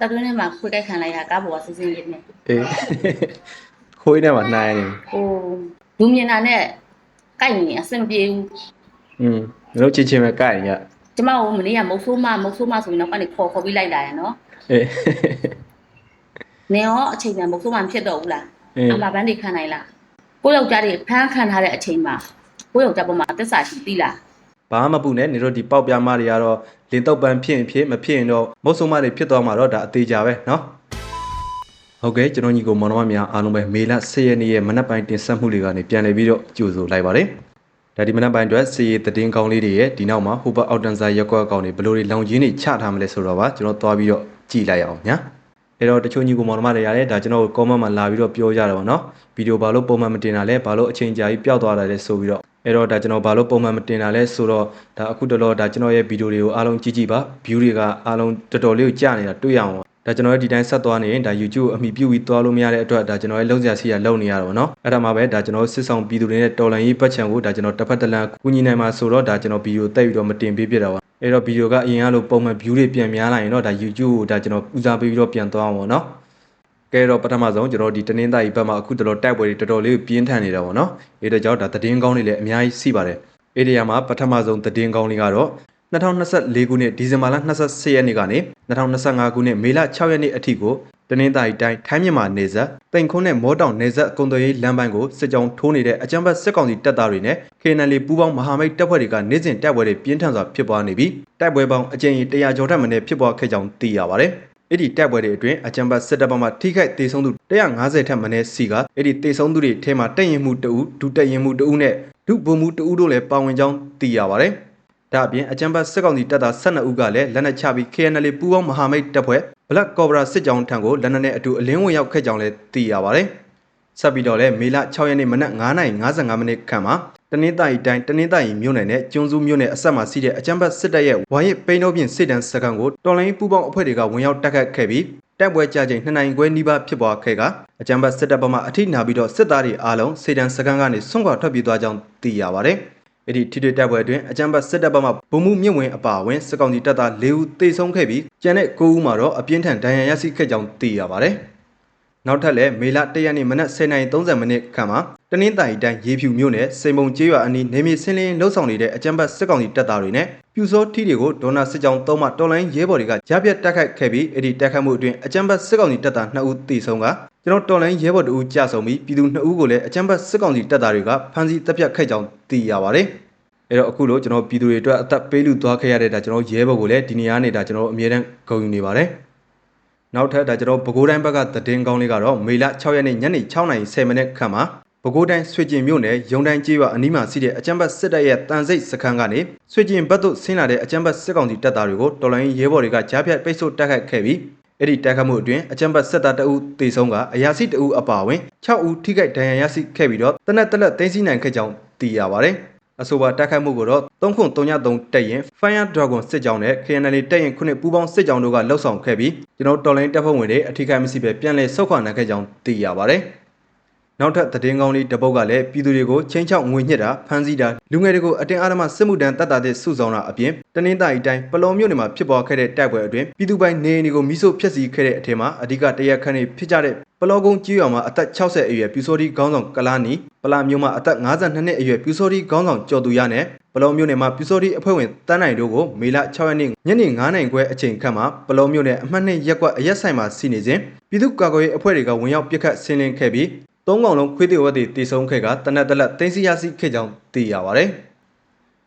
တတွင်းထဲမှာခွေးကြိုက်ခံလိုက်တာကားပေါ်ကစစ်စင်းလေးနဲ့အေးခွေးနဲ့မှနှိုင်းနေဟိုလူမြင်တာနဲ့ကြိုက်နေအဆင်မပြေဘူးอืมတို့ချင်းချင်းပဲကြိုက်ရကျမတို့မနေ့ကမုတ်ဆိုးမမုတ်ဆိုးမဆိုရင်တော့ကနေခေါ်ခေါ်ပြီးလိုက်လာရနော်အေးနေရောအချိန်တန်မုတ်ဆိုးမဖြစ်တော့ဘူးလားအေးအမဘန်းတွေခံနိုင်လားကိုယောက်ျားတွေဖမ်းခံထားတဲ့အချိန်မှာကိုယောက်ျားပေါ်မှာတစ္ဆာရှိသီးလား ဘာမှမပူနဲ့နေတို့ဒီပေါက်ပြားမတွေကတော့လင်းတော့ပန်းဖြစ်ရင်ဖြစ်မဖြစ်ရင်တော့မုတ်ဆုံမတွေဖြစ်သွားမှာတော့ဒါအသေးကြပဲเนาะဟုတ်ကဲ့ကျွန်တော်ညီကိုမောင်နှမများအားလုံးပဲမေလ10ရက်နေ့ရဲ့မနက်ပိုင်းတင်ဆက်မှုတွေကနေပြန်လည်ပြီးတော့ကြိုဆိုလိုက်ပါတယ်ဒါဒီမနက်ပိုင်းအတွက်စီရီသတင်းကောင်းလေးတွေရဲ့ဒီနောက်မှာဟိုဘအောက်တန်စာရက်ကွက်ကောင်တွေဘယ်လိုတွေလောင်ချင်းတွေချထားမလဲဆိုတော့ပါကျွန်တော်သွားပြီးတော့ကြည့်လိုက်အောင်ညာ အဲ့တော့တချို့ညီကိုမောင်နှမတွေရတယ်ဒါကျွန်တော်ကောမန့်မှာလာပြီးတော့ပြောကြတယ်ဗောနော်ဗီဒီယိုဘာလို့ပုံမှန်မတင်တာလဲဘာလို့အချိန်ကြာကြီးပျောက်သွားတာလဲဆိုပြီးတော့အဲ့တော့ဒါကျွန်တော်ဘာလို့ပုံမှန်မတင်တာလဲဆိုတော့ဒါအခုတလောဒါကျွန်တော်ရဲ့ဗီဒီယိုတွေကိုအားလုံးကြည့်ကြည့်ပါ view တွေကအားလုံးတော်တော်လေးကိုကြာနေတာတွေ့ရအောင်ဒါကျွန်တော်ရဲ့ဒီတိုင်းဆက်သွားနေရင်ဒါ YouTube ကိုအမိပြုပြီးသွားလို့မရတဲ့အတွက်ဒါကျွန်တော်ရဲ့လုံးစရာစီရလုံနေရတော့ဗောနော်အဲ့ဒါမှပဲဒါကျွန်တော်စစ်ဆောင်ပြည်သူတွေနဲ့တော်လန်ရေးပတ်ချံကိုဒါကျွန်တော်တစ်ဖက်တစ်လန်ကူညီနိုင်မှာဆိုတော့ဒါကျွန်တော်ဗီဒီယိုတက်ပြီးတော့မတင်ပေးပြတာပါ အဲ့တော့ဗီဒီယိုကအရင်ကလိုပုံမှန် view တွေပြန်များလာရင်တော့ဒါ YouTube ကိုဒါကျွန်တော်ဦးစားပေးပြီးတော့ပြန်သွားအောင်ဗောနော်ကဲတော့ပထမဆုံးကျွန်တော်ဒီတနင်္သာရီဘက်မှာအခုတော်တော်တိုက်ပွဲတွေတော်တော်လေးပြင်းထန်နေတာပေါ့နော်။အဲဒါကြောင့်ဒါသတင်းကောင်းတွေလည်းအများကြီးရှိပါတယ်။အဲဒီနေရာမှာပထမဆုံးသတင်းကောင်းလေးကတော့2024ခုနှစ်ဒီဇင်ဘာလ28ရက်နေ့ကနေ2025ခုနှစ်မေလ6ရက်နေ့အထိကို တနင်္သာရီတိုင်းထိုင်းမြန်မာနယ်စပ်တိန်ခွန်းနဲ့မောတောင်နယ်စပ်အကုံသွေးလမ်းပိုင်းကိုစစ်ကြောင်းထိုးနေတဲ့အကြမ်းဖက်စစ်ကောင်စီတပ်သားတွေနဲ့ KNL ပူးပေါင်းမဟာမိတ်တပ်ဖွဲ့တွေကနေ့စဉ်တိုက်ပွဲတွေပြင်းထန်စွာဖြစ်ပွားနေပြီးတိုက်ပွဲပေါင်းအကြိမ်100ကျော်ထက်မနည်းဖြစ်ပွားခဲ့ကြောင်းသိရပါတယ်။အဲ့ဒီတိုက်ပွဲတွေအတွင်းအကြံပတ်စစ်တပ်ဘက်မှထိခိုက်ဒေဆုံးသူ150ထက်မနည်းစီကအဲ့ဒီဒေဆုံးသူတွေထဲမှာတက်ရင်မှုတအူးဒုတက်ရင်မှုတအူးနဲ့ဒုဗိုလ်မှုတအူးတို့လည်းပါဝင်ကြောင်းသိရပါတယ်။ ဒါအပြင်အကြံပတ်စစ်ကောင်စီတပ်သား12ဦးကလည်းလက်နက်ချပြီး KNL ပူးပေါင်းမဟာမိတ်တပ်ဖွဲ့ Black Cobra စစ်ကြောင်းထံကိုလက်နက်နဲ့အတူအလင်းဝင်ရောက်ခဲ့ကြောင်းလည်းသိရပါတယ်။ဆက်ပြီးတော့လည်းမေလ6ရက်နေ့မနက်9:55မိနစ်ခန့်မှာတနင်္သာရီတိုင်းတနင်္သာရီမြို့နယ်နဲ့ကျွန်းစုမြို့နယ်အဆက်မှာရှိတဲ့အကြမ်းဖက်စစ်တပ်ရဲ့ဝါရစ်ပိန်းတော့ပြင်စစ်တမ်းစခန်းကိုတော်လိုင်းပူပေါင်းအဖွဲ့တွေကဝင်ရောက်တိုက်ခတ်ခဲ့ပြီးတိုက်ပွဲကြချိန်2နိုင်ခွဲနီးပါးဖြစ်ပွားခဲ့ကအကြမ်းဖက်စစ်တပ်ဘက်မှအထိနာပြီးတော့စစ်သားတွေအားလုံးစစ်တမ်းစခန်းကနေဆွန့်ခွာထွက်ပြေးသွားကြောင်းသိရပါတယ်။ အဲ့ဒီထိတွေ့တိုက်ပွဲအတွင်းအကြမ်းဖက်စစ်တပ်ဘက်မှဗိုလ်မှူးမြင့်ဝင်အပါအဝင်စစ်ကောင်စီတပ်သား၄ဦးသေဆုံးခဲ့ပြီးကျန်တဲ့9ဦးမှာတော့အပြင်းထန်ဒဏ်ရာရရှိခဲ့ကြောင်းသိရပါတယ်။နောက်ထပ်လည်းမေလ၁ရက်နေ့မနက်10:30မိနစ်ခန့်မှာတနင်္သာရီတိုင်းရေဖြူမြို့နယ်စိန်ပုံကျေးရွာအနီးနေမြေစင်းလင်းလှုပ်ဆောင်နေတဲ့အကြမ်းဖက်စစ်ကောင်စီတပ်သားတွေနဲ့ ပြူစောထီတွေကိုဒေါနာစစ်ကြောင်းသုံးမှတော်လိုင်းရဲဘော်တွေကကြားပြတ်တိုက်ခိုက်ခဲ့ပြီးအဲ့ဒီတိုက်ခိုက်မှုအတွင်းအကြမ်းဖက်စစ်ကောင်စီတပ်သား2ဦးသေဆုံးကကျွန်တော်တော်လိုင်းရဲဘော်2ဦးကြာဆုံးပြီးပြည်သူ2ဦးကိုလည်းအကြမ်းဖက်စစ်ကောင်စီတပ်သားတွေကဖမ်းဆီးတပ်ဖြတ်ခဲ့ကြောင်းသိရပါတယ်အဲ့တော့အခုလို့ကျွန်တော်ပြည်သူတွေအတွက်အသက်ပေးလူသွားခဲ့ရတဲ့ဒါကျွန်တော်ရဲဘော်ကိုလည်းဒီနေရာနေတာကျွန်တော်အမြဲတမ်းဂုဏ်ယူနေပါတယ်နောက်ထပ်ဒါကျွန်တော်ပဲခူးတိုင်းဘက်ကသတင်းကောင်းလေးကတော့မေလ6ရက်နေ့ညနေ6:10မိနစ်ခန့်မှာ ပဲခူးတိုင်းဆွေကျင်မြို့နယ်ရုံတိုင်းကျေးရွာအနီးမှာရှိတဲ့အကြမ်းဖက်စစ်တပ်ရဲ့တန်စိတ်စခန်းကနေဆွေကျင်ဘက်သို့ဆင်းလာတဲ့အကြမ်းဖက်စစ်ကောင်စီတပ်သားတွေကိုတော်လိုင်းရဲဘော်တွေကကြားဖြတ်ပိတ်ဆို့တိုက်ခိုက်ခဲ့ပြီးအဲ့ဒီတိုက်ခိုက်မှုအတွင်းအကြမ်းဖက်စစ်သားတအုပ်တေဆုံးကအရာရှိတအုပ်အပါအဝင်6ဦးထိခိုက်ဒဏ်ရာရရှိခဲ့ပြီးတော့တနက်တက်လက်သိမ်းဆည်းနိုင်ခဲ့ကြောင်းသိရပါတယ်အဆိုပါတိုက်ခိုက်မှုကိုတော့303တက်ရင် Fire Dragon စစ်ကြောင်းနဲ့ KNL တက်ရင်ခုနှစ်ပူးပေါင်းစစ်ကြောင်းတို့ကလှုပ်ဆောင်ခဲ့ပြီးကျွန်တော်တော်လိုင်းတပ်ဖွဲ့ဝင်တွေအထူးကိမရှိပဲပြန်လည်ဆုတ်ခွာနိုင်ခဲ့ကြောင်းသိရပါတယ်။ နောက်ထပ်သတင်းကောင်းလေးတစ်ပုဒ်ကလည်းပြည်သူတွေကိုချင်းချောက်ငွေညှစ်တာဖမ်းဆီးတာလူငယ်တွေကိုအတင်းအဓမ္မစစ်မှုတမ်းတတ်တာတဲ့စုဆောင်တာအပြင်တနင်္သာရီတိုင်းပလောမြို့နယ်မှာဖြစ်ပေါ်ခဲ့တဲ့တိုက်ပွဲအတွင်းပြည်သူပိုင်နေအိမ်တွေကိုမိဆို့ဖျက်ဆီးခဲ့တဲ့အထက်မှာအဓိကတရက်ခန့်နေဖြစ်ကြတဲ့ပလောကုန်းကြီးရွာမှာအသက်60အရွယ်ပြူစောတိခေါင်းဆောင်ကလာနီပလာမျိုးမှာအသက်52နှစ်အရွယ်ပြူစောတိခေါင်းဆောင်ကျော်သူရနဲ့ပလောမြို့နယ်မှာပြူစောတိအဖွဲ့ဝင်တန်းနိုင်တို့ကိုမေလ6ရက်နေ့ညနေ9နိုင်ခွဲအချိန်ခန့်မှာပလောမြို့နယ်အမှတ်2ရက်ကွက်အရက်ဆိုင်မှာစီနေစဉ်ပြည်သူ့ကာကွယ်ရေးအဖွဲ့တွေကဝင်ရောက်ပစ်ခတ်ဆင်းလင်းခဲ့ပြီး သုံးကောင်လုံးခွေးသေးဝက်တွေတေဆုံးခဲ့ကတနက်တလက်တင်းစီရရှိခဲ့ကြောင်းသိရပါတယ်။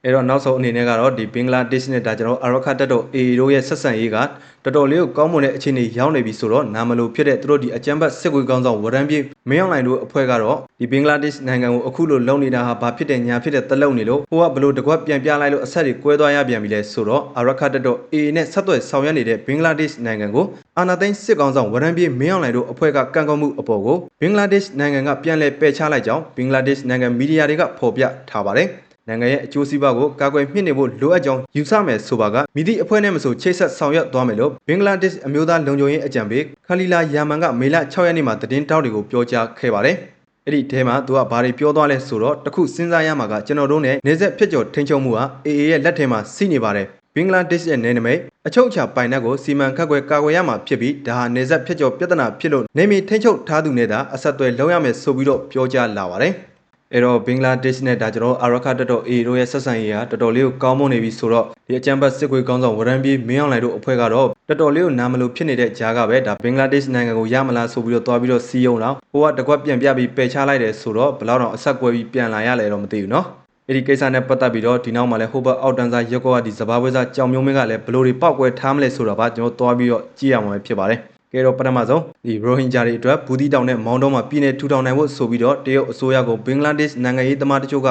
အဲ့တော့နောက်ဆုံးအနေနဲ့ကတော့ဒီဘင်္ဂလားဒေ့ရှ်နဲ့ဒါကျွန်တော်အာရခတ်တက်တော့ AA တို့ရဲ့ဆက်ဆံရေးကတော်တော်လေးကိုကောင်းမွန်တဲ့အခြေအနေရောက်နေပြီဆိုတော့နာမလို့ဖြစ်တဲ့သူတို့ဒီအကြမ်းဖက်စစ်ကွေးကောင်းဆောင်ဝရမ်းပြေးမင်းအောင်လှိုင်တို့အဖွဲ့ကတော့ဒီဘင်္ဂလားဒေ့ရှ်နိုင်ငံကိုအခုလိုလုံနေတာဟာဘာဖြစ်တဲ့ညာဖြစ်တဲ့တလုံနေလို့ဟိုကဘလို့တကွက်ပြန်ပြလိုက်လို့အဆက်တွေကွဲသွားရပြန်ပြီလဲဆိုတော့အာရခတ်တက်တော့ AA နဲ့ဆက်သွယ်ဆောင်ရွက်နေတဲ့ဘင်္ဂလားဒေ့ရှ်နိုင်ငံကိုအာနာသိန်းစစ်ကောင်းဆောင်ဝရမ်းပြေးမင်းအောင်လှိုင်တို့အဖွဲ့ကကန့်ကွက်မှုအပေါ်ကိုဘင်္ဂလားဒေ့ရှ်နိုင်ငံကပြန်လည်ပယ်ချလိုက်ကြောင်းဘင်္ဂလားဒေ့ရှ်နိုင်ငံမီဒီယာတွေကဖော်ပြထားပါတယ် နိုင်ငံရဲ့အကျိုးစီးပွားကိုကာကွယ်မြင့်နေဖို့လိုအပ်ကြောင်းယူဆမယ်ဆိုပါကမိသည့်အဖွဲ့နဲ့မဆိုချိတ်ဆက်ဆောင်ရွက်သွားမယ်လို့ဘင်္ဂလားဒေ့ရှ်အမျိုးသားလုံခြုံရေးအကြံပေးခလီလာယာမန်ကမေလ6ရက်နေ့မှာသတင်းတောက်တွေကိုပြောကြားခဲ့ပါတယ်။အဲ့ဒီအဲမှာသူကဘာတွေပြောသွားလဲဆိုတော့တခုစဉ်းစားရမှာကကျွန်တော်တို့နဲ့နေဆက်ဖြစ်ကျော်ထိန်ချုံမှုဟာ AA ရဲ့လက်ထဲမှာစီးနေပါတယ်ဘင်္ဂလားဒေ့ရှ်ရဲ့နယ်နိမိတ်အချုပ်အခြာပိုင်နက်ကိုစီမံခန့်ခွဲကာကွယ်ရမှာဖြစ်ပြီးဒါဟာနေဆက်ဖြစ်ကျော်ပြဿနာဖြစ်လို့နေမီထိန်းချုပ်ထားသူနဲ့သာအဆက်အသွယ်လုပ်ရမယ်ဆိုပြီးတော့ပြောကြားလာပါတယ်။ အဲ့တော့ဘင်္ဂလားဒေ့ရှ်နဲ့ဒါကျွန်တော်အာရခတက်တော်အေတို့ရဲ့ဆက်ဆံရေးဟာတော်တော်လေးကိုကောင်းမွန်နေပြီဆိုတော့ဒီအကြံပတ်စစ်ခွေးကောင်းဆောင်ဝရန်ပြေးမင်းအောင်လှိုင်တို့အဖွဲ့ကတော့တော်တော်လေးကိုနာမလို့ဖြစ်နေတဲ့ကြားကပဲဒါဘင်္ဂလားဒေ့ရှ်နိုင်ငံကိုရမလားဆိုပြီးတော့တွားပြီးတော့စီးယုံတော့ဟိုကတကွက်ပြန်ပြပြီးပယ်ချလိုက်တယ်ဆိုတော့ဘယ်တော့တော့အဆက်ကွဲပြီးပြန်လာရလဲတော့မသိဘူးနော်။အဲ့ဒီကိစ္စနဲ့ပတ်သက်ပြီးတော့ဒီနောက်မှာလဲဟိုဘက်အောက်တန်းစားရက်ကွက်ကဒီစဘာပွဲစားကြောင်မျိုးမင်းကလည်းဘလို့တွေပောက်ကွဲထားမလဲဆိုတာပါကျွန်တော်တွားပြီးတော့ကြည့်ရမှာပဲဖြစ်ပါတယ်။ ကဲတော့ပထမဆုံးဒီရိုဟင်ဂျာတွေအတွက်ဘူဒီတောင်နဲ့မောင်တောမှာပြည်내ထူထောင်နိုင်ဖို့ဆိုပြီးတော့တရုတ်အစိုးရကဘင်္ဂလားဒေ့ရှ်နိုင်ငံရေးသမားတချို့က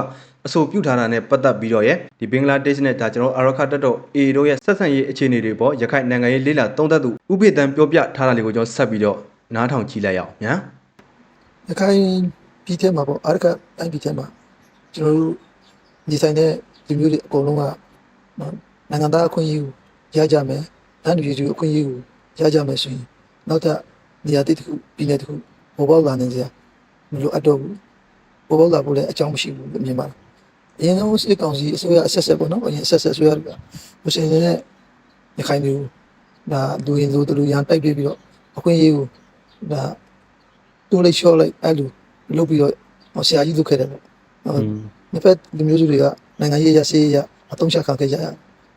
အဆိုပြုထားတာနဲ့ပတ်သက်ပြီးတော့ရဲ့ဒီဘင်္ဂလားဒေ့ရှ်နဲ့ဒါကျွန်တော်အာရခတက်တော့ A တို့ရဲ့ဆက်ဆံရေးအခြေအနေတွေပေါ့ရခိုင်နိုင်ငံရေးလေးလာသုံးသက်သူဥပိသံပြောပြထားတာလေးကိုကျွန်တော်ဆက်ပြီးတော့နားထောင်ကြည့်လိုက်ရအောင်ညာ။ရခိုင်ပြည်ထဲမှာပေါ့အာရကတိုင်းပြည်ထဲမှာကျွန်တော်တို့ဒီဆိုင်တဲ့ဒီမျိုးတွေအကုန်လုံးကနော်နိုင်ငံသားအခွင့်အရေးကိုရကြမယ်တန်းတူရည်အခွင့်အရေးကိုရကြမယ်ဆိုရင် နောက်ထပ်နေရာတစ်ခုပြည်နယ်တစ်ခုပေါ်ပေါက်လာနိုင်ကြမလို့အပ်တော့ဘူးပေါ်ပေါက်လာဖို့လည်းအကြောင်းမရှိဘူးလို့မြင်ပါတယ်အရင်ကစစ်ကောင်စီအစိုးရအဆက်ဆက်ပေါ့နော်အရင်အဆက်ဆက်အစိုးရတွေကမစင်တဲ့ရခိုင်မျိုးဒါလူရင်လူတို့ရန်တိုက်ပြပြီးတော့အခွင့်အရေးကိုဒါတိုးလိုက်လျှော့လိုက်အဲ့လိုလုပ်ပြီးတော့ဟောဆရာကြီးလုပ်ခဲ့တယ်ပေါ့ဟုတ်နှစ်ဖက်လူမျိုးစုတွေကနိုင်ငံရေးရဆေးရအသုံးချခံခဲ့ကြရတယ်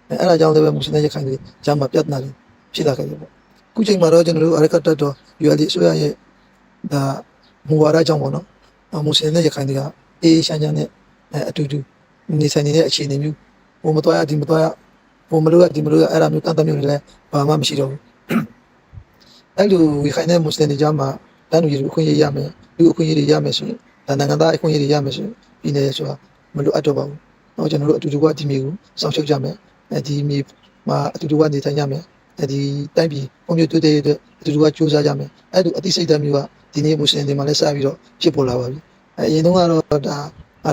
အဲအဲ့ဒါကြောင့်လည်းပဲမွတ်စလင်ရခိုင်တွေဂျမ်းမှာပြဿနာတွေဖြစ်လာခဲ့တယ်ပေါ့ ခုချိန်မှာတော့ကျွန်တော်တို့အရကတတ်တော် ULD အစိုးရရဲ့ဒါမူဝါဒကြောင့်ပေါ့နော်အမွတ်စလင်ရခိုင်တွေကအေးရှမ်းချမ်းနဲ့အဲအတူတူနေဆိုင်နေတဲ့အခြေအနေမျိုးဟိုမတော်ရဒီမတော်ရဟိုမလို့ရဒီမလို့ရအဲ့ဒါမျိုးကန့်သတ်မျိုးတွေလည်းဘာမှမရှိတော့ဘူးအဲ့လိုဝီခိုင်တဲ့မွတ်စလင်တွေကြားမှာတန်းတူရည်အခွင့်အရေးရမယ်လူအခွင့်အရေးတွေရမယ်ဆိုရင်ဒါနိုင်ငံသားအခွင့်အရေးတွေရမယ်ဆိုရင်ပြည်နယ်ဆိုတာမလိုအပ်တော့ပါဘူး။တော့ကျွန်တော်တို့အတူတူကဒီမျိုးကိုစောင့်ရှောက်ကြမယ်။အဲဒီမျိုးမှာအတူတူကနေထိုင်ကြမယ်။ အဲဒီတိုင်းပြည်ပုံပြတွေ့တဲ့အတွက်အတူတူကစူးစမ်းကြမယ်။အဲ့လိုအသိစိတ်ဓာတ်မျိုးကဒီနေ့မွတ်စလင်တွေမှာလည်းစပြီးတော့ဖြစ်ပေါ်လာပါပြီ။အဲအရင်တုန်းကတော့ဒါ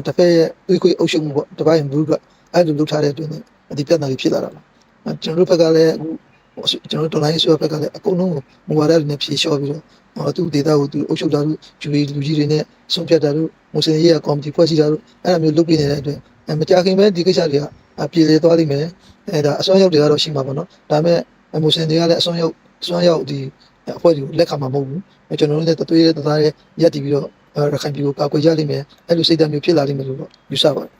တစ်ဖက်ရဲ့တွေးခွေအုပ်ချုပ်မှုပေါ့တစ်ပိုင်းဘူးကအဲ့လိုလုပ်ထားတဲ့အတွက်နဲ့ဒီပြဿနာတွေဖြစ်လာတာပါ။အဲကျွန်တော်တို့ဘက်ကလည်းအခုကျွန်တော်တို့တော်လိုင်းဆိုဘက်ကလည်းအကုန်လုံးကိုမူဝါဒတွေနဲ့ဖြေလျှော့ပြီးတော့ဟောသူဒေတာကိုသူအုပ်ချုပ်တာတို့ဂျူရီလူကြီးတွေနဲ့ဆုံးဖြတ်တာတို့မွတ်စလင်ရေးရာကော်မတီဖွဲ့စည်းတာတို့အဲ့လိုမျိုးလုပ်ပြနေတဲ့အတွက်အဲမကြခင်ပဲဒီကိစ္စတွေကအပြည်လေသွားလိမ့်မယ်အဲဒါအစွမ်းရောက်တွေကတော့ရှိမှာပေါ့နော်ဒါပေမဲ့ မွတ်စလင်တွေကလည်းအစွမ်းရောက်အစွမ်းရောက်ဒီအဖွဲ့တွေကိုလက်ခံမှာမဟုတ်ဘူးအဲကျွန်တော်တို့လည်းတသွေးတသားရဲ့ရက်တည်ပြီးတော့ရခိုင်ပြည်ကိုကာကွယ်ကြလိမ့်မယ်အဲ့လိုစိတ်ဓာတ်မျိုးဖြစ်လာလိမ့်မယ်လို့တော့ယူဆပါတယ်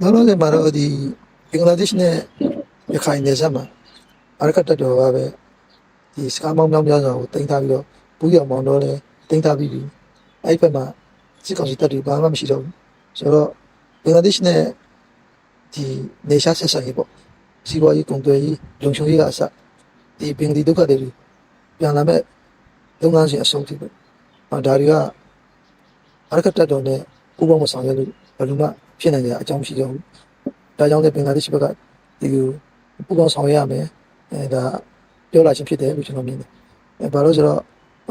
နောက်တော့မှာတော့ဒီဘင်္ဂလားဒေ့ရှ်နဲ့ရခိုင်နယ်စပ်မှာအရကတတော်ကပဲဒီစကားမောင်းမြောင်းများစွာကိုတင်ထားပြီးတော့ဘူးရောင်မောင်းတော့လဲတင်ထားပြီးပြီအဲ့ဒီဘက်မှာစစ်ကောင်စီတပ်တွေဘာမှမရှိတော့ဘူးဆိုတော့ဘင်္ဂလားဒေ့ရှ်နဲ့ ဒီနေရှားဆက်ဆံရေးပေါ့စီးပွားရေးကုန်သွယ်ရေးလုံခြုံရေးကအစဒီဘင်္ဂလီဒုက္ခတွေပြန်လာမဲ့လုပ်ငန်းစဉ်အဆုံးထိပေါ့အော်ဒါတွေကအရကတတော်နဲ့ပူးပေါင်းမဆောင်ရွက်လို့ဘယ်လိုမှဖြစ်နိုင်ကြအကြောင်းမရှိတော့ဘူးဒါကြောင့်လည်းဘင်္ဂလားဒေ့ရှ်ဘက်ကဒီလိုပူးပေါင်းဆောင်ရွက်ရမယ်အဲဒါပြောလာခြင်းဖြစ်တယ်လို့ကျွန်တော်မြင်တယ်။အဲဘာလို့ဆိုတော့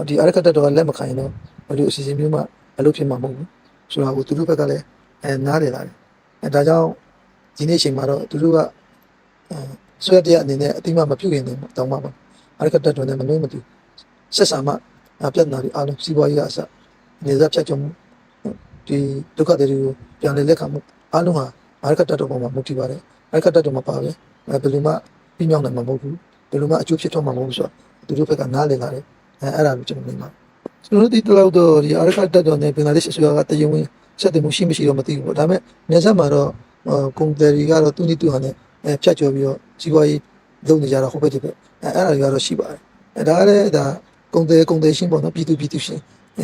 ဒီအရကတတော်ကလက်မခံရင်တော့ဘယ်လိုအစီအစဉ်မျိုးမှမလုပ်ဖြစ်မှာမဟုတ်ဘူး။ဆိုတော့သူတို့ဘက်ကလည်းအဲနားလည်လာတယ်။အဲဒါကြောင့် ဒီနေ့အချိန်မှာတော့သူတို့ကအဲဆွဲတရားအနေနဲ့အတိမမပြုတ်ရင်တောင်းပါပါ။အရကတတော်နဲ့မလို့မတူဆက်ဆံမှပြဿနာတွေအားလုံးစီးပွားရေးအစနေစားဖြတ်ကျော်မှုဒီဒုက္ခတွေကိုပြန်လည်လက်ခံမှုအားလုံးဟာအရကတတော်ပေါ်မှာမူတည်ပါတယ်။အရကတတော်မှာပါပဲ။ဘယ်လိုမှပြီးမြောက်နိုင်မှာမဟုတ်ဘူးဘယ်လိုမှအကျိုးဖြစ်တော့မှာမဟုတ်ဘူးဆိုတော့သူတို့ဘက်ကနားလည်လာတယ်အဲအဲ့ဒါကိုကျွန်တော်မြင်ပါတယ်ကျွန်တော်တို့ဒီတော့တော့ဒီအာရခတက်တော်နဲ့ဘင်္ဂလားဒေ့ရှ်အစိုးရကတည်ဝင်ဆက်တယ်မှုရှိမရှိတော့မသိဘူးပေါ့ဒါပေမဲ့နေဆက်မှာတော့ ကွန်ပျူတာတွေကတော့သူနိတူဟာနဲ့အဲဖြတ်ကျော်ပြီးတော့စီးပွားရေးလုပ်နေကြတာဟုတ်ပဲဒီပဲအဲအဲ့ဒါတွေကတော့ရှိပါတယ်အဲဒါကလည်းဒါကုန်တယ်ကုန်တယ်ရှင်းပေါ့နော်ပြည်သူပြည်သူရှင်း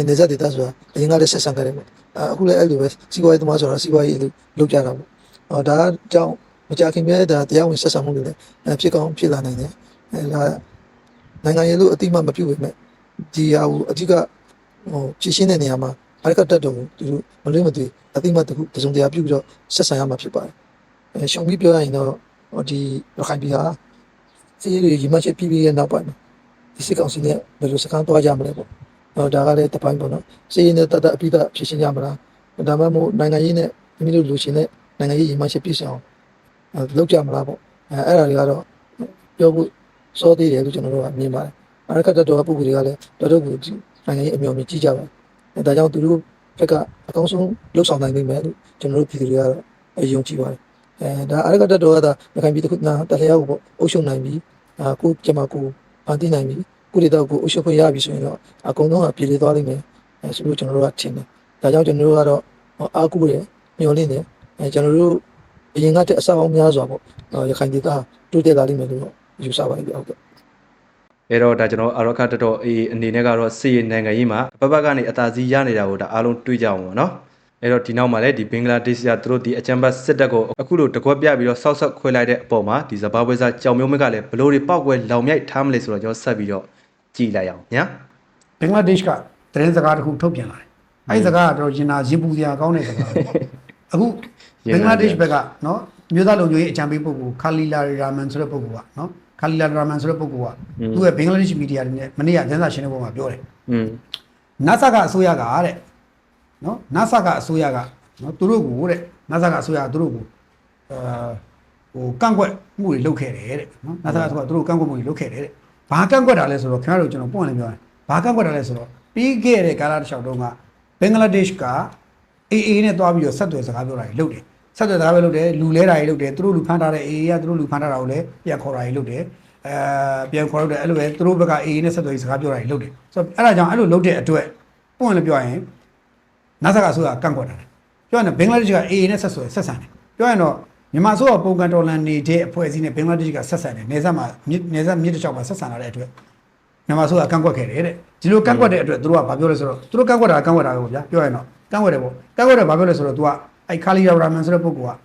နေဆက်ဒေတာဆိုတာအရင်ကလည်းဆက်ဆံကြတယ်ပေါ့အခုလည်းအဲ့လိုပဲစီးပွားရေးသမားဆိုတာစီးပွားရေးလုပ်ကြတာပေါ့ဟောဒါကြောင့်မကြခင်ပြဲဒါတရားဝင်ဆက်ဆံမှုတွေလည်းအဲဖြစ်ကောင်းဖြစ်လာနိုင်တယ်အဲဒါနိုင်ငံရေးလို့အတိမမပြုတ်ပေမဲ့ဒီဟာကိုအဓိကဟိုဖြည့်ရှင်းတဲ့နေရာမှာ အရကတက်တော်ကိုသူတို့မလွဲမသွေအတိမတခုတစုံတရာပြုတ်ပြီးတော့ဆက်ဆံရမှာဖြစ်ပါတယ်အဲရှုံပြီးပြောရရင်တော့ဟိုဒီရခိုင်ပြည်ဟာစီးရီရီမချက်ပြီးပြီးရဲ့နောက်ပိုင်းမှာဒီစစ်ကောင်စီနဲ့ဘယ်လိုစကားသွားကြမလဲပေါ့ဟောဒါကလည်းတစ်ပိုင်းပေါ့နော်စီးရီနဲ့တတ်တတ်အပိဓာဖြည့်ရှင်းကြမလားဒါမှမဟုတ်နိုင်ငံရေးနဲ့မိမိတို့လူချင်းနဲ့နိုင်ငံရေးရီမချက်ပြည့်စုံအောင်လုပ်ကြမလားပေါ့အဲအဲ့ဒါတွေကတော့ပြောဖို့စောသေးတယ်လို့ကျွန်တော်တို့ကမြင်ပါတယ်အရကတတော်ကပုဂ္ဂိုလ်တွေကလည်းတော်တော်ကိုနိုင်ငံရေးအမျိုးမျိုးကြီးကြပါတယ်အဲ ဒါကြောင့်သူတို့ဘက်ကအကောင်းဆုံးလှုပ်ဆောင်နိုင်နိုင်မယ်လို့ကျွန်တော်တို့ပြည်သူတွေကတော့အယုံကြည်ပါတယ်အဲဒါအရကတတော်ကဒါရခိုင်ပြည်တစ်ခုနာတလျောက်ကိုအုပ်ချုပ်နိုင်ပြီအာကိုကျမကိုဖန်တီးနိုင်ပြီကိုဒေတော့ကိုအုပ်ချုပ်ခွင့်ရပြီဆိုရင်တော့အကုန်လုံးကပြည်လေသွားလိမ့်မယ်အဲဆိုလို့ကျွန်တော်တို့ကထင်တယ်ဒါကြောင့်ကျွန်တော်တို့ကတော့အားကိုးရမျှော်လင့်တယ်အဲကျွန်တော်တို့အရင်ကတည်းကအဆောက်အအုံများစွာပေါ့ရခိုင်ပြည်သားတိုးတက်လာလိမ့်မယ်လို့ယူဆပါတယ်ဟုတ်ကဲ့ အဲ့တော့ဒါကျွန်တော်အာရခတတော်အေးအနေနဲ့ကတော့စီရင်နိုင်ငံရေးမှာအပတ်ပတ်ကနေအသာစီးရနေတာကိုဒါအားလုံးတွေးကြအောင်ပေါ့နော်အဲ့တော့ဒီနောက်မှာလည်းဒီဘင်္ဂလားဒေ့ရှ်ကသူတို့ဒီအကြံပတ်စစ်တပ်ကိုအခုလိုတကွက်ပြပြီးတော့ဆောက်ဆောက်ခွဲလိုက်တဲ့အပေါ်မှာဒီဇဘာဘွေစာကြောင်မျိုးမကလည်းဘလို့တွေပောက်ကွဲလောင်မြိုက်ထားမလဲဆိုတော့ကျွန်တော်ဆက်ပြီးတော့ကြည်လိုက်အောင်ညာဘင်္ဂလားဒေ့ရှ်ကသတင်းစကားတစ်ခုထုတ်ပြန်လာတယ်။အဲဒီစကားကတော့ရင်နာရင်ပူစရာကောင်းတဲ့စကားပဲ။အခုဘင်္ဂလားဒေ့ရှ်ဘက်ကနော်မြို့သားလုံခြုံရေးအကြံပေးပုဂ္ဂိုလ်ခါလီလာရာမန်ဆိုတဲ့ပုဂ္ဂိုလ်ကနော် ခါလီလာရာမန်ဆိုတဲ့ပုဂ္ဂိုလ်ကသူ့ရဲ့ဘင်္ဂလားဒေ့ရှ်မီဒီယာတွေနဲ့မနေ့ကသတင်းစာရှင်းလင်းပွဲမှာပြောတယ်อืม။ NASA ကအစိုးရကတဲ့နော် NASA ကအစိုးရကနော်သူတို့ကိုတဲ့ NASA ကအစိုးရကသူတို့ကိုအာဟိုကန့်ကွက်မှုတွေလုပ်ခဲ့တယ်တဲ့နော် NASA ကသူတို့ကန့်ကွက်မှုတွေလုပ်ခဲ့တယ်တဲ့။ဘာကန့်ကွက်တာလဲဆိုတော့ခင်ဗျားတို့ကျွန်တော်ပွင့်လင်းပြောရင်ဘာကန့်ကွက်တာလဲဆိုတော့ပြီးခဲ့တဲ့ကာလတစ်လျှောက်တုန်းကဘင်္ဂလားဒေ့ရှ်က AA နဲ့တွားပြီးတော့ဆက်သွယ်စကားပြောတာတွေလုပ်တယ် ဆက်သွယ်စကားပြောလုပ်တယ်လူလဲတာတွေလုပ်တယ်သူတို့လူဖမ်းထားတဲ့ AA ကသူတို့လူဖမ်းထားတာကိုလည်းပြန်ခေါ်တာတွေလုပ်တယ်အဲပြန်ခေါ်တော့တယ်အဲ့လိုပဲသူတို့ဘက်က AA နဲ့ဆက်သွယ်စကားပြောတာတွေလုပ်တယ်ဆိုတော့အဲ့ဒါကြောင့်အဲ့လိုလုပ်တဲ့အတွက်ပွင့်လည်းပြောရင်နာဆာကအစိုးရကန့်ကွက်တာတယ်ပြောရင်ဘင်္ဂလားဒေ့ရှ်က AA နဲ့ဆက်သွယ်ဆက်ဆံတယ်ပြောရင်တော့မြန်မာဆိုတော့ပုံကန်တော်လန်နေတဲ့အဖွဲ့အစည်းနဲ့ဘင်္ဂလားဒေ့ရှ်ကဆက်ဆံတယ်နေဆက်မှာမြစ်နေဆက်မြစ်တစ်ချောင်းမှာဆက်ဆံလာတဲ့အတွက်မြန်မာဆိုကကန့်ကွက်ခဲ့တယ်တဲ့ဒီလိုကန့်ကွက်တဲ့အတွက်သူတို့ကဘာပြောလဲဆိုတော့သူတို့ကန့်ကွက်တာကကန့်ကွက်တာပဲပေါ့ဗျာပြောရင်တော့ကန့်ကွက်တယ်ပေါ့ကန့်ကွက်တယ်ဘာပြောလဲဆိုတော့ तू က အဲ့ခါလီယာရာမန်ဆိုတဲ့ပုဂ္ဂိုလ်က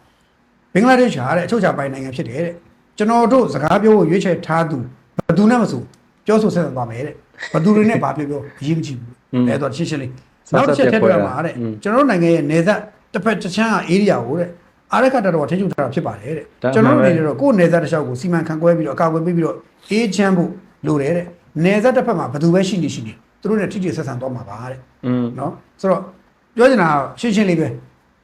ဘင်္ဂလားဒေ့ရှ်ဟာတဲ့အချုပ်ချာပိုင်နိုင်ငံဖြစ်တယ်တဲ့ကျွန်တော်တို့စကားပြောဖို့ရွေးချယ်ထားသူဘယ်သူနဲ့မဆိုပြောဆိုဆက်ဆံသွားမယ်တဲ့ဘယ်သူတွေနဲ့ဘာပြောပြောအရေးမကြီးဘူးအဲတော့ရှင်းရှင်းလေးနောက်တစ်ချက်ထည့်ပြောရမှာတဲ့ကျွန်တော်တို့နိုင်ငံရဲ့နေသက်တစ်ဖက်တစ်ချမ်းက area ကိုတဲ့အာရခတတော်ထိချုပ်ထားတာဖြစ်ပါတယ်တဲ့ကျွန်တော်တို့နေတော့ကိုယ်နေသက်တစ်လျှောက်ကိုစီမံခန့်ခွဲပြီးတော့အကာအကွယ်ပေးပြီးတော့အေးချမ်းဖို့လိုတယ်တဲ့နေသက်တစ်ဖက်မှာဘယ်သူပဲရှိနေရှိနေသူတို့နဲ့ထိထိဆက်ဆံသွားမှာပါတဲ့อืมနော်ဆိုတော့ပြောချင်တာကရှင်းရှင်းလေးပဲ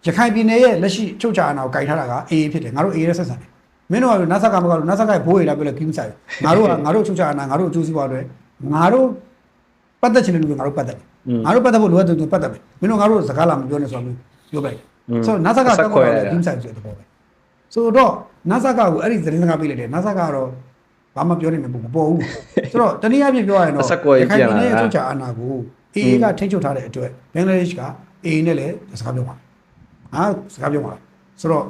ရခိုင်ပြည်နယ်ရဲ့လက်ရှိချုပ်ချာအနာကိုကင်ထားတာကအေးဖြစ်တယ်ငါတို့အေးရဲဆက်ဆံတယ်မင်းတို့ကနတ်ဆက်ကမကလို့နတ်ဆက်ကဘိုးရလာပြောလဲကိမဆိုင်ငါတို့ကငါတို့ချုပ်ချာအနာငါတို့အကျိုးစီးပွားတွေငါတို့ပတ်သက်ချင်တဲ့လူတွေငါတို့ပတ်သက်တယ်ငါတို့ပတ်သက်ဖို့လိုအပ်တဲ့သူပတ်သက်မယ်မင်းတို့ငါတို့စကားလာမပြောနဲ့ဆိုတော့ပြောလိုက်ဆိုတော့နတ်ဆက်ကတောက်တော့ကိမဆိုင်ဆိုတဲ့ဘောပဲဆိုတော့နတ်ဆက်ကကိုအဲ့ဒီသတင်းစကားပေးလိုက်တယ်နတ်ဆက်ကတော့ဘာမှပြောနေမှာမပေါ်ဘူးဆိုတော့တနည်းအားဖြင့်ပြောရရင်တော့ရခိုင်ပြည်နယ်ရဲ့ချုပ်ချာအာဏာကို AA ကထိန်းချုပ်ထားတဲ့အတွက်ဘင်္ဂလားဒေ့ရှ်က AA နဲ့လည်းစကားပြောမှာ ဟာစကားပြောမှာဆိုတော့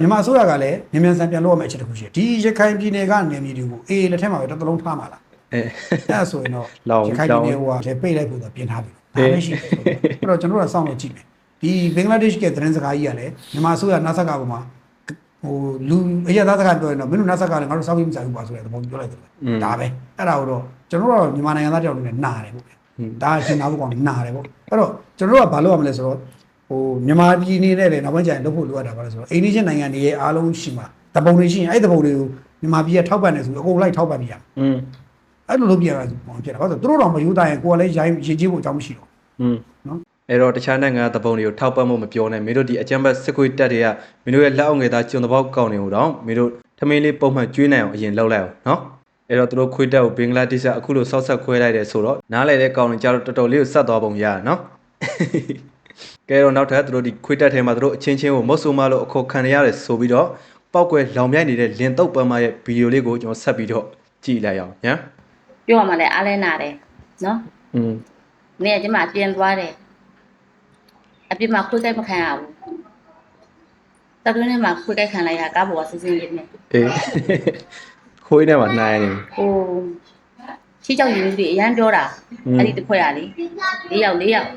မြန်မာအစိုးရကလည်းမြန်မြန်ဆန်ပြန်လုပ်ရမယ့်အချက်တစ်ခုရှိတယ်ဒီရခိုင်ပြည်နယ်ကနေမြေတွေကို AA လက်ထက်မှာပဲတစ်သလုံးထားမှာလားအဲအဲ့ဒါဆိုရင်တော့လောင်ရခိုင်ပြည်နယ်ဟိုကလည်းပိတ်လိုက်ဖို့တော့ပြင်ထားပြီဒါပဲရှိတယ်အဲ့တော့ကျွန်တော်တို့ကစောင့်လို့ကြည့်မယ်ဒီဘင်္ဂလားဒေ့ရှ်ကသတင်းစကားကြီးကလည်းမြန်မာအစိုးရနာဆက်ကပေါ်မှာဟိုလူအရသားစကားပြောရင်တော့မင်းတို့နာဆက်ကလည်းငါတို့စောင့်ပြီးမစားဘူးပါဆိုတဲ့သဘောပြောလိုက်တယ်ဒါပဲအဲ့ဒါကိုတော့ကျွန်တော်တို့ကမြန်မာနိုင်ငံသားတယောက်အနေနဲ့နားတယ်ပေါ့ဗျာဒါရှင်နာဖို့ကောင်နာတယ်ပေါ့အဲ့တော့ကျွန်တော်တို့ကဘာလုပ်ရမလဲဆိုတော့ ဟိုမြန်မာပြည်နေနဲ့လည်းနောက်ပိုင်းကျရင်လုပ်ဖို့လိုအပ်တာပါလဲဆိုတော့အိန္ဒိယနိုင်ငံတွေရဲ့အားလုံးရှိမှာတပုံတွေရှိရင်အဲ့တပုံတွေကိုမြန်မာပြည်ကထောက်ပံ့နေဆိုပြီးအကုန်လိုက်ထောက်ပံ့ပြရမယ် อืม အဲ့လိုလုပ်ပြရတာပုံဖြစ်တာဘာလို့လဲသူတို့တော့မယူတာရင်ကိုယ်ကလည်းရိုင်းရေးကြည့်ဖို့အကြောင်းမရှိတော့ อืม နော် အဲ့တော့တခြားနိုင်ငံကသဘုံတွေကိုထောက်ပံ့မှုမပြောနဲ့မင်းတို့ဒီအကြမ်းဖက်စစ်ခွေးတက်တွေကမင်းတို့ရဲ့လက်အောက်ငယ်သားကျွန်းတပေါက်ကောင်းနေဦးတော့မင်းတို့ထမင်းလေးပုံမှန်ကျွေးနိုင်အောင်အရင်လှုပ်လိုက်အောင်နော်အဲ့တော့သူတို့ခွေးတက်ကိုဘင်္ဂလားဒေ့ရှ်ကအခုလိုဆောက်ဆက်ခွဲလိုက်တယ်ဆိုတော့နားလေတဲ့ကောင်းနေကြတော့တော်တော်လေးကိုဆက်သွားပုံရရနော် ကဲတော့နောက်ထပ်သူတို့ဒီခွေတက်ထဲမှာသူတို့အချင်းချင်းကိုမုတ်ဆူမလို့အခေါ်ခံရတယ်ဆိုပြီးတော့ပောက်ွယ်လောင်မြိုက်နေတဲ့လင်တုတ်ပန်းမရဲ့ဗီဒီယိုလေးကိုကျွန်တော်ဆက်ပြီးတော့ကြည့်လိုက်အောင်ညာပြောရမှာလဲအားလဲနာတယ်နော်อืมနင်ကကျမအပြင်သွားတယ်အပြင်မှာခွေးကြိုက်မခံရဘူးတတွင်းထဲမှာခွေးကြိုက်ခံလိုက်ရကားပေါ်ကစင်းစင်းလေးနဲ့အေးခွေးထဲမှာနိုင်နေဟိုချီကြောက်ရင်းကြီးတွေအရန်ပြောတာအဲ့ဒီတစ်ခွက်ရလေ၄ယောက်၄ယောက်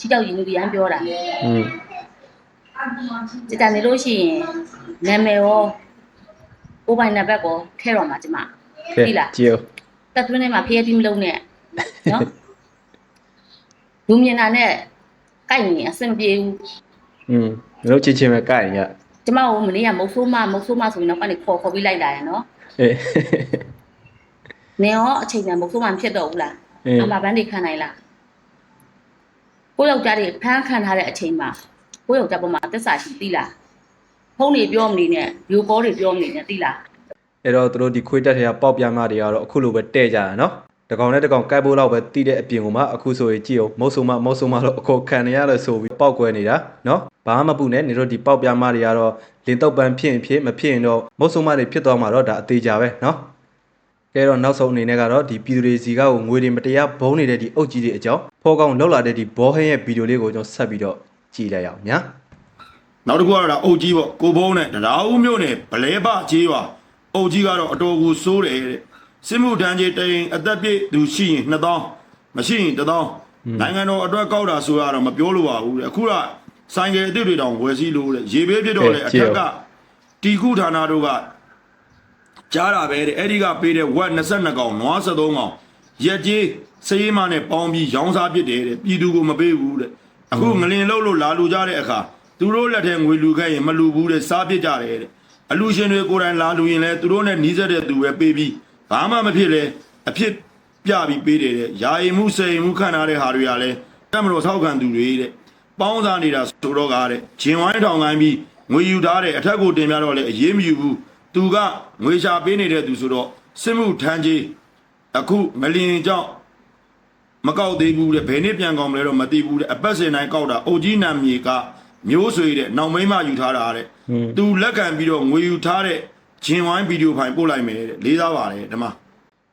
ချီကြောက်ရင်လူတွေအရန်ပြောတာ อืม စစ်တမ်းနေလို့ရှိရင်နာမည်ရောကိုယ်ပိုင်နံပါတ်ကိုထဲတော့မှာကျမ ကဲ သိလား ကြည့်အောင် တက်သွင်းထဲမှာဖျက်တိမလုံးနဲ့နော်လူမြင်တာနဲ့ကိုက်ရင်အဆင်မပြေဘူး อืมမလို့ချစ်ချင်းပဲကြိုက်ရ ကျမကိုမနေ့ကမုတ်ဆိုးမမုတ်ဆိုးမဆိုရင်တော့ကနေခေါ်ခေါ်ပြီးလိုက်လာရနော် အေး နင်ရောအချိန်တန်မုတ်ဆိုးမမဖြစ်တော့ဘူးလား အေး အမဘန်းတွေခံနိုင်လား ကိုယောက်ျားတွေဖမ်းခံထားတဲ့အချိန်မှာကိုယောက်ျားပေါ်မှာသက်စာရှိသိလားဖုန်းတွေပြောမနေနဲ့ဗီဒီယိုကောတွေပြောမနေနဲ့သိလားအဲ့တော့သူတို့ဒီခွေးတက်တွေကပေါက်ပြားမတွေကတော့အခုလိုပဲတဲ့ကြတာနော်တကောင်နဲ့တကောင်ကိုက်ဖို့လောက်ပဲတီးတဲ့အပြင်ကမှအခုဆိုရင်ကြည့်အောင်မုတ်ဆုံမမုတ်ဆုံမလို့အခုခံနေရလို့ဆိုပြီးပောက်ကွဲနေတာနော်ဘာမှမပူနဲ့နေတို့ဒီပေါက်ပြားမတွေကတော့လင်းတော့ပန်းဖြစ်ရင်ဖြစ်မဖြစ်ရင်တော့မုတ်ဆုံမတွေဖြစ်သွားမှာတော့ဒါအသေးကြပဲနော် ကဲတော့နောက်ဆုံးအနေနဲ့ကတော့ဒီပြည်သူတွေစီကကိုငွေတွေမတရားဘုံနေတဲ့ဒီအုပ်ကြီးတွေအကြောင်းဖောကောင်လောက်လာတဲ့ဒီဘောဟင်းရဲ့ဗီဒီယိုလေးကိုကျွန်တော်ဆက်ပြီးတော့ကြည့်လိုက်အောင်ညာနောက်တစ်ခုကတော့ဒါအုတ်ကြီးပေါ့ကိုဘုံနဲ့တရားဦးမြို့နယ်ဗလဲပကြီးရွာအုတ်ကြီးကတော့အတော်ကိုစိုးတယ်တဲ့စစ်မှုထမ်းကြီးတိန်အသက်ပြည့်သူရှိရင်2000မရှိရင်1000နိုင်ငံတော်အတွက်ကောက်တာဆိုရတော့မပြောလို့ပါဘူးတဲ့အခုကဆိုင်ကယ်အစ်စ်တွေတောင်ဝယ်စီလို့တဲ့ရေဘေးဖြစ်တော့လေအထက်ကတီကုဌာနတို့က ကြားတာပဲတဲ့အဲ့ဒီကပေးတဲ့ဝက်22កောင်နွား73កောင်ရက်ကြီးစရေးမနဲ့ပေါင်းပြီးရောင်းစားပစ်တယ်တဲ့ပြည်သူကိုမပေးဘူးတဲ့အခုငလင်လုံးလို့လာလူကြတဲ့အခါသူတို့လက်ထဲငွေလူခဲ့ရင်မလူဘူးတဲ့စားပစ်ကြတယ်တဲ့အလူရှင်တွေကိုယ်တိုင်လာလူရင်လဲသူတို့နဲ့နီးစပ်တဲ့သူပဲပေးပြီးဘာမှမဖြစ်လဲအဖြစ်ပြပြီးပေးတယ်တဲ့ယာယီမှုစေယီမှုခံထားတဲ့ဟာတွေကလည်းတက်မလို့ထောက်ခံသူတွေတဲ့ပေါင်းစားနေတာဆိုတော့ကားတဲ့ဂျင်ဝိုင်းထောင်ကိုင်းပြီးငွေယူထားတဲ့အထက်ကိုတင်ပြတော့လေအရေးမယူဘူး သူကငွေရှာပေးနေတဲ့သူဆိုတော့စစ်မှုထမ်းကြီးအခုငလင်ကြောင့်မကောက်သေးဘူးတဲ့ဘယ်နှစ်ပြန်ကောင်းမလဲတော့မသိဘူးတဲ့အပတ်စဉ်တိုင်းကောက်တာအိုကြီးနံမြေကမျိုးဆွေတဲ့နောက်မိမယူထားတာတဲ့သူလက်ခံပြီးတော့ငွေယူထားတဲ့ဂျင်ဝိုင်းဗီဒီယိုဖိုင်ပို့လိုက်မယ်တဲ့လေးစားပါတယ်ဓမ္မ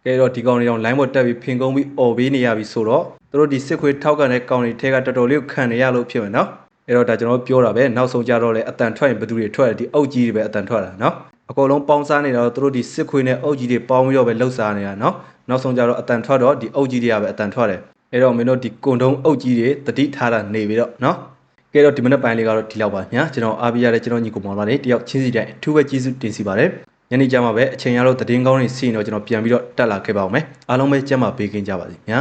ကဲတော့ဒီကောင်တွေတော့ line ပေါ်တက်ပြီးဖင်ကုန်းပြီးអော်ပေးနေရပြီဆိုတော့သူတို့ဒီစစ်ခွေးထောက်ကန်တဲ့ကောင်တွေထဲကတော်တော်လေးကိုခံနေရလို့ဖြစ်မယ်နော်အဲ့တော့ဒါကျွန်တော်ပြောတာပဲနောက်ဆုံးကြတော့လေအတန်ထွက်ရင်ဘယ်သူတွေထွက်တယ်ဒီအုတ်ကြီးတွေပဲအတန်ထွက်တာနော် အကုန်လုံးပေါင်းစားနေတာတော့သူတို့ဒီစစ်ခွေးနဲ့အုတ်ကြီးတွေပေါင်းပြီးတော့ပဲလှုပ်ရှားနေတာနော်နောက်ဆုံးကြတော့အတန်ထွက်တော့ဒီအုတ်ကြီးတွေကပဲအတန်ထွက်တယ်အဲ့တော့မင်းတို့ဒီကွန်တုံးအုတ်ကြီးတွေတတိထားတာနေပြီတော့နော်ကဲတော့ဒီမနေ့ပိုင်းလေးကတော့ဒီလောက်ပါညာကျွန်တော်အားပေးရတဲ့ကျွန်တော်ညီကိုမောင်လာနေတယောက်ချင်းစီတိုင်းအထူးပဲကျေးဇူးတင်စီပါတယ်ညနေကျမှပဲအချိန်ရလို့သတင်းကောင်းတွေစီရင်တော့ကျွန်တော်ပြန်ပြီးတော့တက်လာခဲ့ပါအောင်မယ်အားလုံးပဲကျမ်းမာပေးကင်းကြပါစေညာ